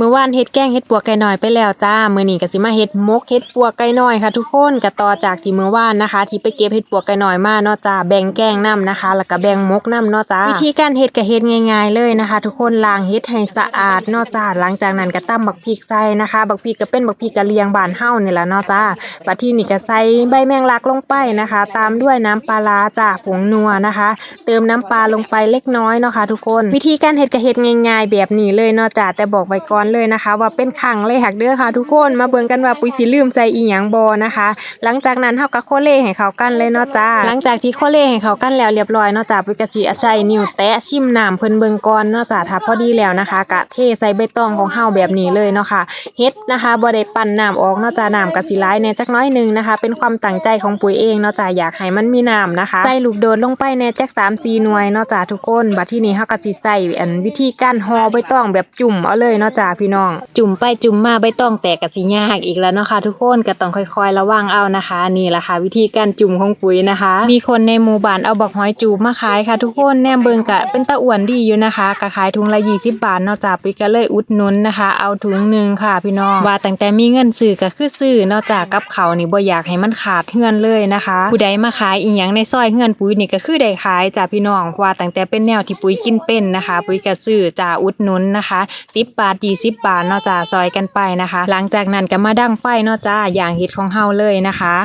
มื้อวานเฮ็ดแกงเฮ็ดปัวไก่น้อยไปแล้วจ้ามื้อนี้ก็สิมาเฮ็ดมกเฮ็ดปัวไก่น้อยค่ะ ทุกคนก็ต่อจากที่เมื้อวานนะคะ ที่ไปเก็บเฮ็ดปัวไก่น้อยมาเนาะจ้าแบ่งแกงนํนะคะ แล้วก็แบ่งมกนํเนาะจ้าวิธีการเฮ็ดก็เฮ็ดง่าย ๆเลยนะคะ ทุกคนล้างเฮ็ดให้สะอาดเนาะจ้าหลังจากนั้นก็ตำบักพริกใส่นะคะบักพริกก็เป็นบักพริกกะเหรี่ยงบ้านเฮานี่แหละเนาะจ้าบัดทีนี้ก็ใส่ใบแมงลักลงไปนะคะ ตามด้วยน้ำปลาร้าจ้าผงนัวนะคะ เติมน้ำปลาลงไปเล็กน้อยเนาะค่ะทุกคน วิธีการเฮ็ดก็เฮ็ดง่าย ๆ แบบนี้เลยเนาะจ้าแต่บอกไว้ก่อนเลยนะคะ ว่าเป็นขังเลยหักเด้อค่ะทุกคนมาเบิ่งกันว่าปุ๋ยสิลืมใส่อีหยังบ่นะคะ หลังจากนั้นเฮาก็โคเล่ให้เขากันเลยเนาะจ้าหลังจากที่โคเล่ให้เขากันแล้วเรียบร้อยเนาะจ้าปุ๋ยก็สิใช้นิ้วแตะชิมน้ำเพิ่นเบิ่งก่อนเนาะจ้าถ้าพอดีแล้วนะคะ กะเทใส่ใบตองของเฮาแบบนี้เลยเนาะค่ะเฮ็ดนะคะบ่ได้ปั่นน้ำออกเนาะจ้าน้ำก็สิหลายแหน่จักน้อยหนึงนะคะ เป็นความตั้งใจของปุ๋ยเองเนาะจ้าอยากให้มันมีน้ำนะคะใส่ลูกโดดลงไปแหน่จัก3-4หน่วยเนาะจ้าทุกคนบัดที่นี้เฮาก็สิใส่อันวิธีการห่อใบตองแบบจุ่มเอาเลยเนาะจ้าพี่น้อง จุ่มไปจุ่มมาใบตองแตกก็สิยากอีกแล้วเนาะค่ะทุกคนก็ต้องค่อยๆ ระวังเอานะคะ นี่แหละค่ะวิธีการจุ่มของปุ๋ยนะคะ มีคนในหมู่บ้านเอาบักหอยจูบมาขายค่ะ ทุกคนแนมเบิงกะเป็นตะอ้วนดีอยู่นะคะก็ขายถุงละ20บาทเนาะจ้าปุ๋ยก็เลยอุดหนุนนะคะ เอาถุงหนึ่งค่ะพี่น้องว่าตั้งแต่มีเงินซื้อก็คือซื้อนาะจ้ากกับเขานี่บ่อยากให้มันขาดเฮือนเลยนะคะ ผู้ใดมาขายอีหยังในซอยเฮือนปุ๋ยนี่ก็คือได้ขายจ้าพี่น้องว่าตั้งแต่เป็นแนวที่ปุ๋ยกินเป็นนะคะ ปุ๋ยก็ซื้อจ้าอุดหนุนนะคะ10บาท20บาทเนาะจ้าซอยกันไปนะคะ หลังจากนั้นก็มาดั้งไฟเนาะจ้าอย่างเห็ดของเฮาเลยนะคะ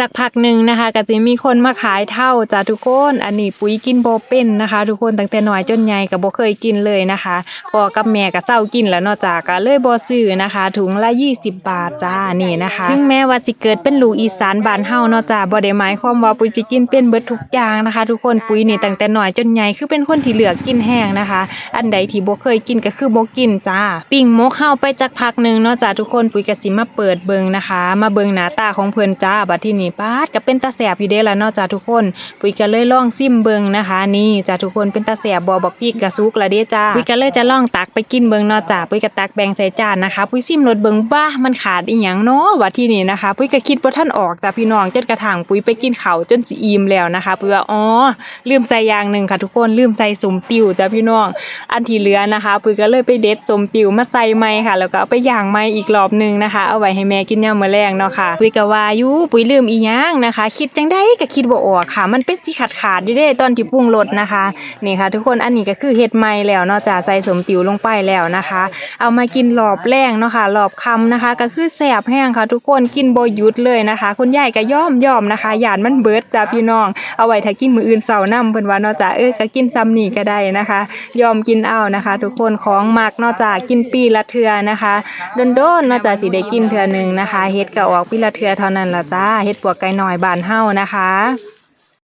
จากพักหนึ่งนะคะก็จะมีคนมาขายเท่าจ้าทุกคนอันนี้ปุ๋ยกินโบเป็นนะคะ ทุกคนตั้งแต่น้อยจนใหญ่ก็บ่เคยกินเลยนะคะพอกับแม่ก็เศร้ากินแล้วเนาะจ้าก็เลยบ่ซื้อนะคะ ถุงละ 20 บาทจ้านี่นะคะถึงแม้ว่าสิเกิดเป็นลูกอีสานบ้านเฮาเนาะจ้าบ่ได้หมายความว่าปุ๋ยสิกินเป็นเบิดทุกอย่างนะคะ ทุกคนปุ๋ยนี่ตั้งแต่น้อยจนใหญ่คือเป็นคนที่เหลือกินแห้งนะคะ อันใดที่บ่เคยกินก็คือบ่กินจ้าปิ้งหมกเฮาไปจากพักหนึ่งเนาะจ้าทุกคนปุ๋ยก็สิมาเปิดเบิงนะคะ มาเบิงหน้าตาของเพิ่นจ้าบัดที่นี่ปาดก็เป็นตาแสบอยู่เด้ละเนาะจ้าทุกคน ปุ๋ยก็เลยล่องซิมเบิงนะคะ นี่จ้าทุกคนเป็นตาแสบบ่บักพริกกระซุกละเด้จ้าปุ๋ยก็เลยจะล่องตักไปกินเบิงเนาะจ้าปุ๋ยก็ตักแบ่งใส่จานนะคะปุ๋ยซิมรสเบิงบ้ามันขาดอีหยังเนาะว่าที่นี่นะคะ ปุ๋ยก็คิดบ่าทันออกจ้าพี่น้องจนกระทั่งปุ๋ยไปกินเขาจนสิอิ่มแล้วนะคะปุ๋ยว่าอ๋อลืมใส่อย่างหนึ่งค่ะทุกคนลืมใส่สมติวจ้าพี่น้องอันที่เหลือนะคะ ปุ๋ยก็เลยไปเด็ดสมติวมาใส่ไม้ค่ะ แล้วก็เอาไปย่างไม้อีกรอบหนึงนะคะ เอาไว้ให้แม่กินยามมื้อแรงเนาะค่ะปุ๋ยก็ว่าอยู่ปุ๋ยลืมอีหยังนะคะ คิดจังได้ก็คิดบ่ออกค่ะ มันเป็นสิขาดขาดอยู่เด้ตอนที่ปรุงรสนะคะนี่ค่ะ ทุกคนอันนี้ก็คือเฮ็ดไม้แล้วเนาะจ้าใส่สมติวลงไปแล้วนะคะ เอามากินรอบแรงเนาะค่ะรอบค่ำนะคะ ก็คือแซ่บแห้งค่ะ ทุกคนกินบ่หยุดเลยนะคะ คุณยายก็ย่อมย่อมนะคะหยานมันเบิดจ้าพี่น้อง เอาไว้ถ้ากินมืออื่นเช้านํเพิ่นว่าเนาะจ้าเออก็กินซ้ำนี่ก็ได้นะคะ ยอมกินเอานะคะ ทุกคนของมักเนอกจากกินปีละเทือนะคะโดนๆเนอกจากสิได้กินเทือหนึ่งนะคะเฮ็ดก็ออกปีละเทือเท่านั้นละจ้าเฮ็ดปวกไก่หน่อยบานเฮานะคะ